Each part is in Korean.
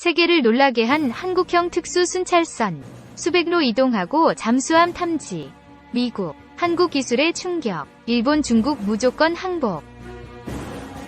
세계를 놀라게 한 한국형 특수 순찰선. 수백로 이동하고 잠수함 탐지. 미국, 한국 기술의 충격. 일본, 중국 무조건 항복.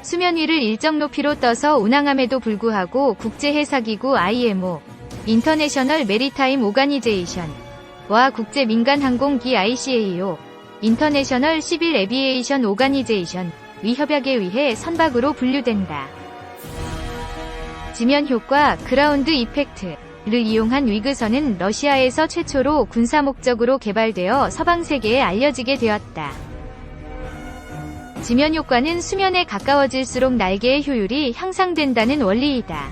수면 위를 일정 높이로 떠서 운항함에도 불구하고 국제해사기구 IMO, 인터내셔널 메리타임 오가니제이션, 와 국제 민간 항공기 ICAO, 인터내셔널 시빌 에비에이션 오가니제이션, 위 협약에 의해 선박으로 분류된다. 지면 효과 그라운드 이펙트를 이용한 위그선은 러시아에서 최초로 군사 목적으로 개발되어 서방 세계에 알려지게 되었다. 지면 효과는 수면에 가까워질수록 날개의 효율이 향상된다는 원리이다.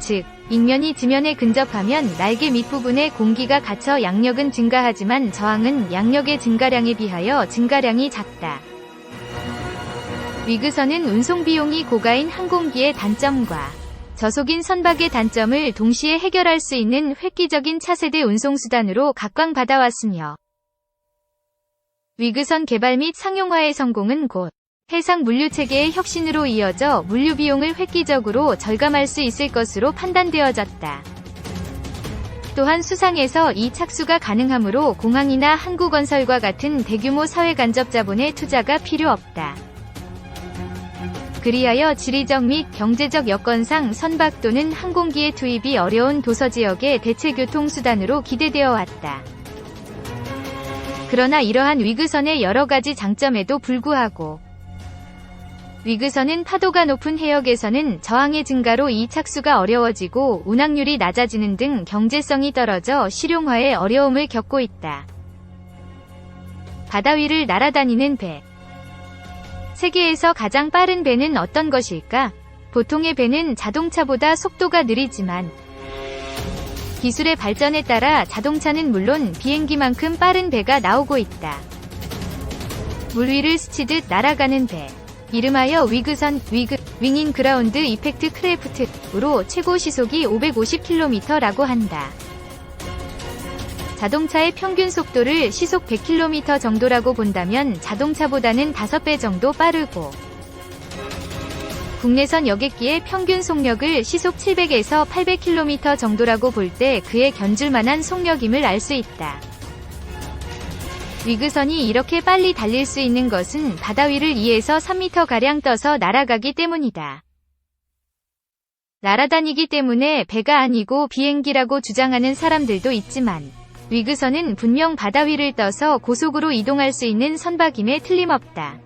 즉, ing면이 지면에 근접하면 날개 밑부분에 공기가 갇혀 양력은 증가하지만 저항은 양력의 증가량에 비하여 증가량이 작다. 위그선은 운송 비용이 고가인 항공기의 단점과 저속인 선박의 단점을 동시에 해결할 수 있는 획기적인 차세대 운송수단으로 각광받아왔으며 위그선 개발 및 상용화의 성공은 곧 해상 물류체계의 혁신으로 이어져 물류 비용을 획기적으로 절감할 수 있을 것으로 판단되어졌다. 또한 수상에서 이 착수가 가능하므로 공항이나 항구건설과 같은 대규모 사회 간접 자본의 투자가 필요 없다. 그리하여 지리적 및 경제적 여건상 선박 또는 항공기의 투입이 어려운 도서 지역의 대체 교통수단으로 기대되어 왔다. 그러나 이러한 위그선의 여러 가지 장점에도 불구하고 위그선은 파도가 높은 해역에서는 저항의 증가로 이 착수가 어려워지고 운항률이 낮아지는 등 경제성이 떨어져 실용화에 어려움을 겪고 있다. 바다 위를 날아다니는 배 세계에서 가장 빠른 배는 어떤 것일까? 보통의 배는 자동차보다 속도가 느리지만 기술의 발전에 따라 자동차는 물론 비행기만큼 빠른 배가 나오고 있다. 물 위를 스치듯 날아가는 배. 이름하여 위그선, 위그, 윙인 그라운드 이펙트 크래프트로 최고 시속이 550km라고 한다. 자동차의 평균 속도를 시속 100km 정도라고 본다면 자동차보다는 5배 정도 빠르고 국내선 여객기의 평균 속력을 시속 700에서 800km 정도라고 볼 때 그에 견줄 만한 속력임을 알 수 있다. 위그선이 이렇게 빨리 달릴 수 있는 것은 바다 위를 2에서 3m가량 떠서 날아가기 때문이다. 날아다니기 때문에 배가 아니고 비행기라고 주장하는 사람들도 있지만 위그선은 분명 바다 위를 떠서 고속으로 이동할 수 있는 선박임에 틀림없다.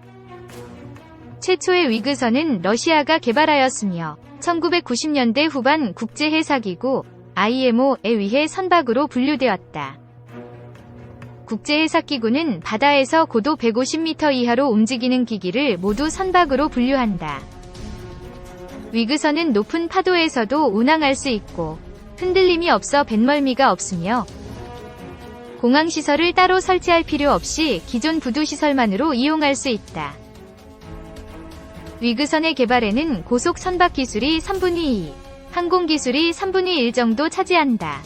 최초의 위그선은 러시아가 개발하였으며 1990년대 후반 국제해사기구 IMO에 의해 선박으로 분류되었다. 국제해사기구는 바다에서 고도 150m 이하로 움직이는 기기를 모두 선박으로 분류한다. 위그선은 높은 파도에서도 운항할 수 있고 흔들림이 없어 뱃멀미가 없으며 공항시설을 따로 설치할 필요 없이 기존 부두시설만으로 이용할 수 있다. 위그선의 개발에는 고속 선박 기술이 3분의 2, 항공 기술이 3분의 1 정도 차지한다.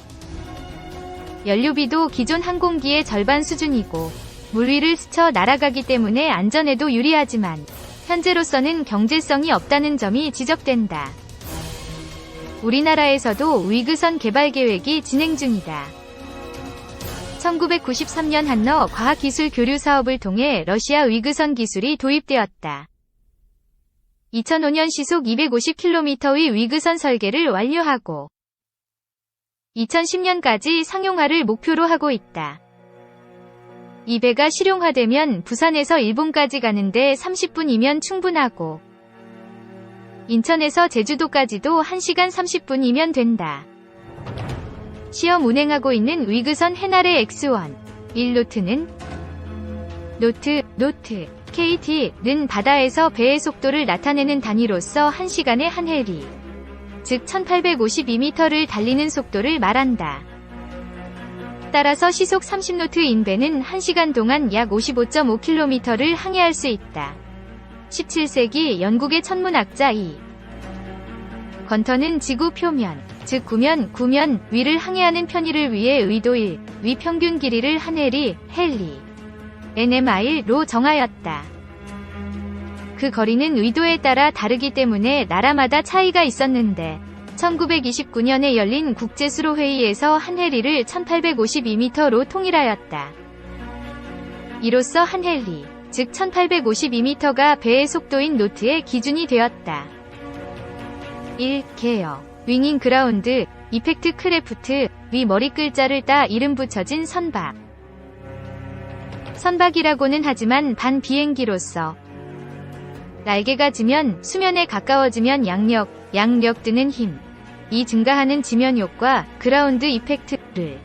연료비도 기존 항공기의 절반 수준이고 물 위를 스쳐 날아가기 때문에 안전에도 유리하지만 현재로서는 경제성이 없다는 점이 지적된다. 우리나라에서도 위그선 개발 계획이 진행 중이다. 1993년 한너 과학기술 교류 사업을 통해 러시아 위그선 기술이 도입되었다. 2005년 시속 250km의 위그선 설계를 완료하고 2010년까지 상용화를 목표로 하고 있다. 이 배가 실용화되면 부산에서 일본까지 가는데 30분이면 충분하고 인천에서 제주도까지도 1시간 30분이면 된다. 시험 운행하고 있는 위그선 해날의 X1 1노트는 노트, 노트, KT는 바다에서 배의 속도를 나타내는 단위로서 1시간에 한 해리, 즉 1852m를 달리는 속도를 말한다. 따라서 시속 30노트 인 배는 1시간 동안 약 55.5km를 항해할 수 있다. 17세기 영국의 천문학자 이 건터는 지구 표면, 즉 구면, 구면 위를 항해하는 편의를 위해 의도 1, 위 평균 길이를 한 해리, 헬리, NMI로 정하였다. 그 거리는 의도에 따라 다르기 때문에 나라마다 차이가 있었는데 1929년에 열린 국제수로회의에서 한헬리를 1852m로 통일하였다. 이로써 한헬리, 즉 1852m가 배의 속도인 노트의 기준이 되었다. 1. 개요. 윙잉 그라운드, 이펙트 크래프트, 위 머리 글자를 따 이름 붙여진 선박. 선박이라고는 하지만 반 비행기로서 날개가 지면 수면에 가까워지면 양력, 양력 뜨는 힘. 이 증가하는 지면 효과, 그라운드 이펙트를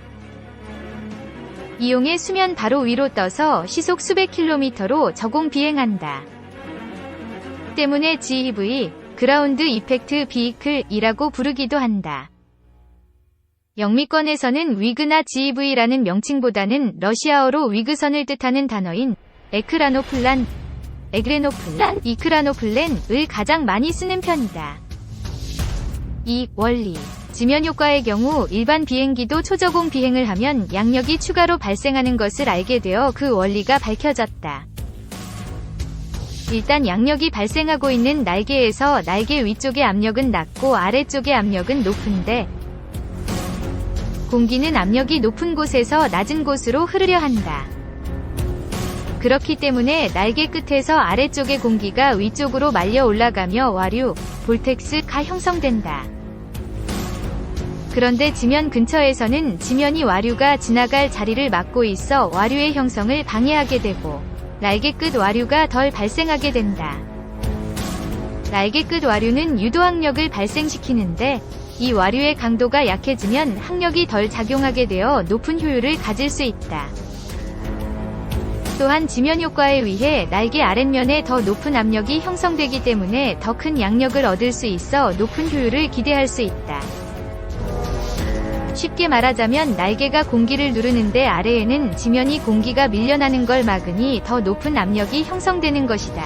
이용해 수면 바로 위로 떠서 시속 수백 킬로미터로 저공 비행한다. 때문에 GEV, 그라운드 이펙트 비이클이라고 부르기도 한다. 영미권에서는 위그나 GEV라는 명칭보다는 러시아어로 위그선을 뜻하는 단어인 에크라노플란, 에그레노플란, 이크라노플랜을 가장 많이 쓰는 편이다. 이 원리 지면 효과의 경우 일반 비행기도 초저공 비행을 하면 양력이 추가로 발생하는 것을 알게 되어 그 원리가 밝혀졌다. 일단 양력이 발생하고 있는 날개에서 날개 위쪽의 압력은 낮고 아래쪽의 압력은 높은데 공기는 압력이 높은 곳에서 낮은 곳으로 흐르려 한다. 그렇기 때문에 날개 끝에서 아래쪽의 공기가 위쪽으로 말려 올라가며 와류, 볼텍스가 형성된다. 그런데 지면 근처에서는 지면이 와류가 지나갈 자리를 막고 있어 와류의 형성을 방해하게 되고 날개 끝 와류가 덜 발생하게 된다. 날개 끝 와류는 유도항력을 발생시키는데 이 와류의 강도가 약해지면 항력이 덜 작용하게 되어 높은 효율을 가질 수 있다. 또한 지면 효과에 의해 날개 아랫면에 더 높은 압력이 형성되기 때문에 더 큰 양력을 얻을 수 있어 높은 효율을 기대할 수 있다. 쉽게 말하자면 날개가 공기를 누르는데 아래에는 지면이 공기가 밀려나는 걸 막으니 더 높은 압력이 형성되는 것이다.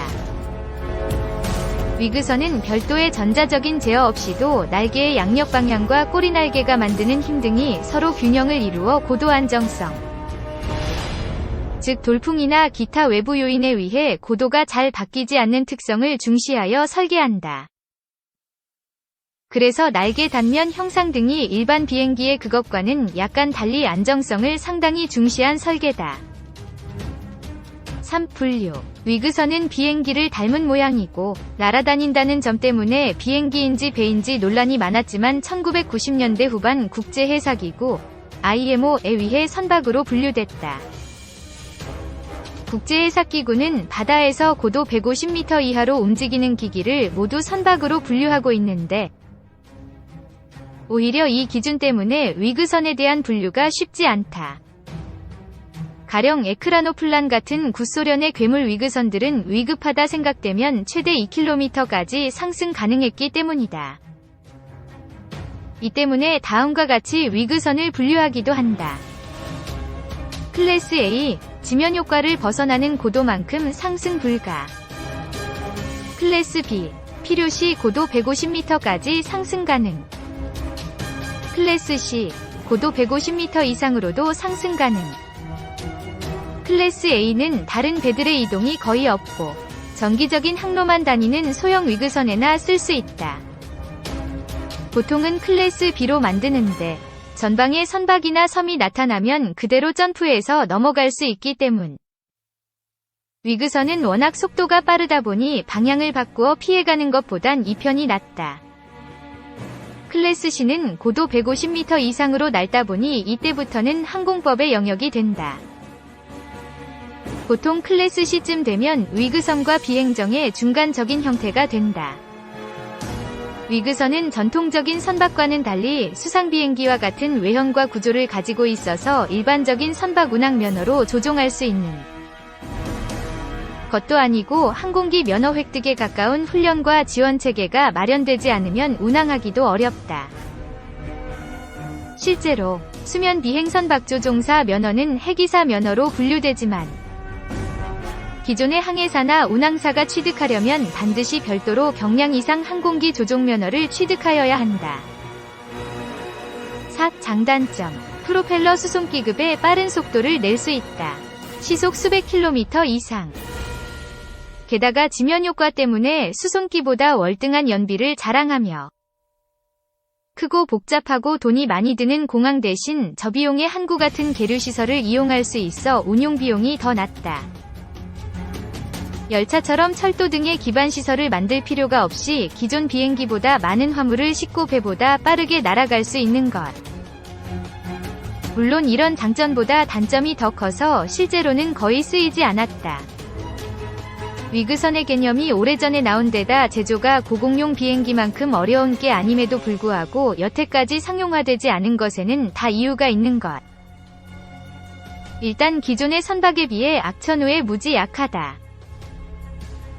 위그선은 별도의 전자적인 제어 없이도 날개의 양력 방향과 꼬리 날개가 만드는 힘 등이 서로 균형을 이루어 고도 안정성, 즉 돌풍이나 기타 외부 요인에 의해 고도가 잘 바뀌지 않는 특성을 중시하여 설계한다. 그래서 날개 단면 형상 등이 일반 비행기의 그것과는 약간 달리 안정성을 상당히 중시한 설계다. 3. 분류 위그선은 비행기를 닮은 모양이고 날아다닌다는 점 때문에 비행기인지 배인지 논란이 많았지만 1990년대 후반 국제해사기구 IMO에 의해 선박으로 분류됐다. 국제해사기구는 바다에서 고도 150m 이하로 움직이는 기기를 모두 선박으로 분류하고 있는데 오히려 이 기준 때문에 위그선에 대한 분류가 쉽지 않다. 가령 에크라노플란 같은 구소련의 괴물 위그선들은 위급하다 생각되면 최대 2km까지 상승 가능했기 때문이다. 이 때문에 다음과 같이 위그선을 분류하기도 한다. 클래스 A, 지면 효과를 벗어나는 고도만큼 상승 불가. 클래스 B, 필요시 고도 150m까지 상승 가능. 클래스 C, 고도 150m 이상으로도 상승 가능. 클래스 A는 다른 배들의 이동이 거의 없고 정기적인 항로만 다니는 소형 위그선에나 쓸 수 있다. 보통은 클래스 B로 만드는데 전방에 선박이나 섬이 나타나면 그대로 점프해서 넘어갈 수 있기 때문. 위그선은 워낙 속도가 빠르다 보니 방향을 바꾸어 피해가는 것보단 이 편이 낫다. 클래스 C는 고도 150m 이상으로 날다 보니 이때부터는 항공법의 영역이 된다. 보통 클래스 C쯤 되면 위그선과 비행정의 중간적인 형태가 된다. 위그선은 전통적인 선박과는 달리 수상비행기와 같은 외형과 구조를 가지고 있어서 일반적인 선박 운항 면허로 조종할 수 있는 것도 아니고 항공기 면허 획득에 가까운 훈련과 지원 체계가 마련되지 않으면 운항하기도 어렵다. 실제로 수면 비행선 박조종사 면허는 해기사 면허로 분류되지만 기존의 항해사나 운항사가 취득하려면 반드시 별도로 경량 이상 항공기 조종 면허를 취득하여야 한다. 4. 장단점 프로펠러 수송기급의 빠른 속도를 낼 수 있다. 시속 수백 킬로미터 이상 게다가 지면 효과 때문에 수송기보다 월등한 연비를 자랑하며 크고 복잡하고 돈이 많이 드는 공항 대신 저비용의 항구 같은 계류시설을 이용할 수 있어 운용 비용이 더 낮다. 열차처럼 철도 등의 기반시설을 만들 필요가 없이 기존 비행기보다 많은 화물을 싣고 배보다 빠르게 날아갈 수 있는 것. 물론 이런 장점보다 단점이 더 커서 실제로는 거의 쓰이지 않았다. 위그선의 개념이 오래전에 나온 데다 제조가 고공용 비행기만큼 어려운 게 아님에도 불구하고 여태까지 상용화되지 않은 것에는 다 이유가 있는 것. 일단 기존의 선박에 비해 악천후에 무지 약하다.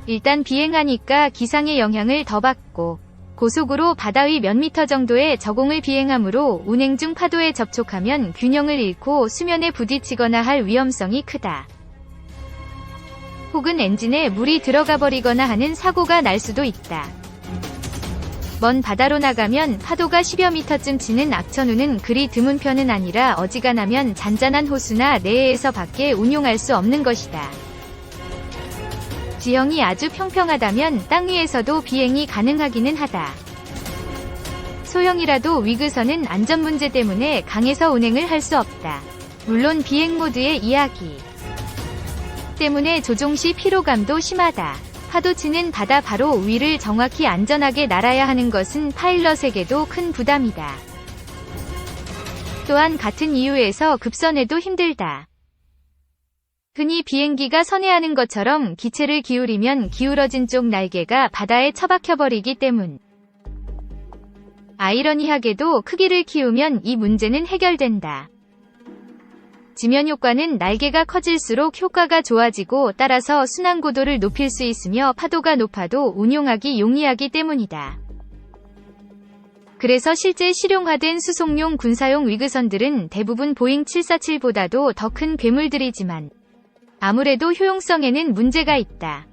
일단 비행하니까 기상의 영향을 더 받고 고속으로 바다 위 몇 미터 정도의 저공을 비행하므로 운행 중 파도에 접촉하면 균형을 잃고 수면에 부딪히거나 할 위험성이 크다. 혹은 엔진에 물이 들어가 버리거나 하는 사고가 날 수도 있다. 먼 바다로 나가면 파도가 10여 미터쯤 치는 악천후는 그리 드문 편은 아니라 어지간하면 잔잔한 호수나 내해에서 밖에 운용할 수 없는 것이다. 지형이 아주 평평하다면 땅 위에서도 비행이 가능하기는 하다. 소형이라도 위그선은 안전 문제 때문에 강에서 운행을 할 수 없다. 물론 비행 모드의 이야기 때문에 조종 시 피로감도 심하다. 파도 치는 바다 바로 위를 정확히 안전하게 날아야 하는 것은 파일럿에게도 큰 부담이다. 또한 같은 이유에서 급선에도 힘들다. 흔히 비행기가 선회하는 것처럼 기체를 기울이면 기울어진 쪽 날개가 바다에 처박혀버리기 때문. 아이러니하게도 크기를 키우면 이 문제는 해결된다. 지면 효과는 날개가 커질수록 효과가 좋아지고 따라서 순항 고도를 높일 수 있으며 파도가 높아도 운용하기 용이하기 때문이다. 그래서 실제 실용화된 수송용 군사용 위그선들은 대부분 보잉 747보다도 더 큰 괴물들이지만 아무래도 효용성에는 문제가 있다.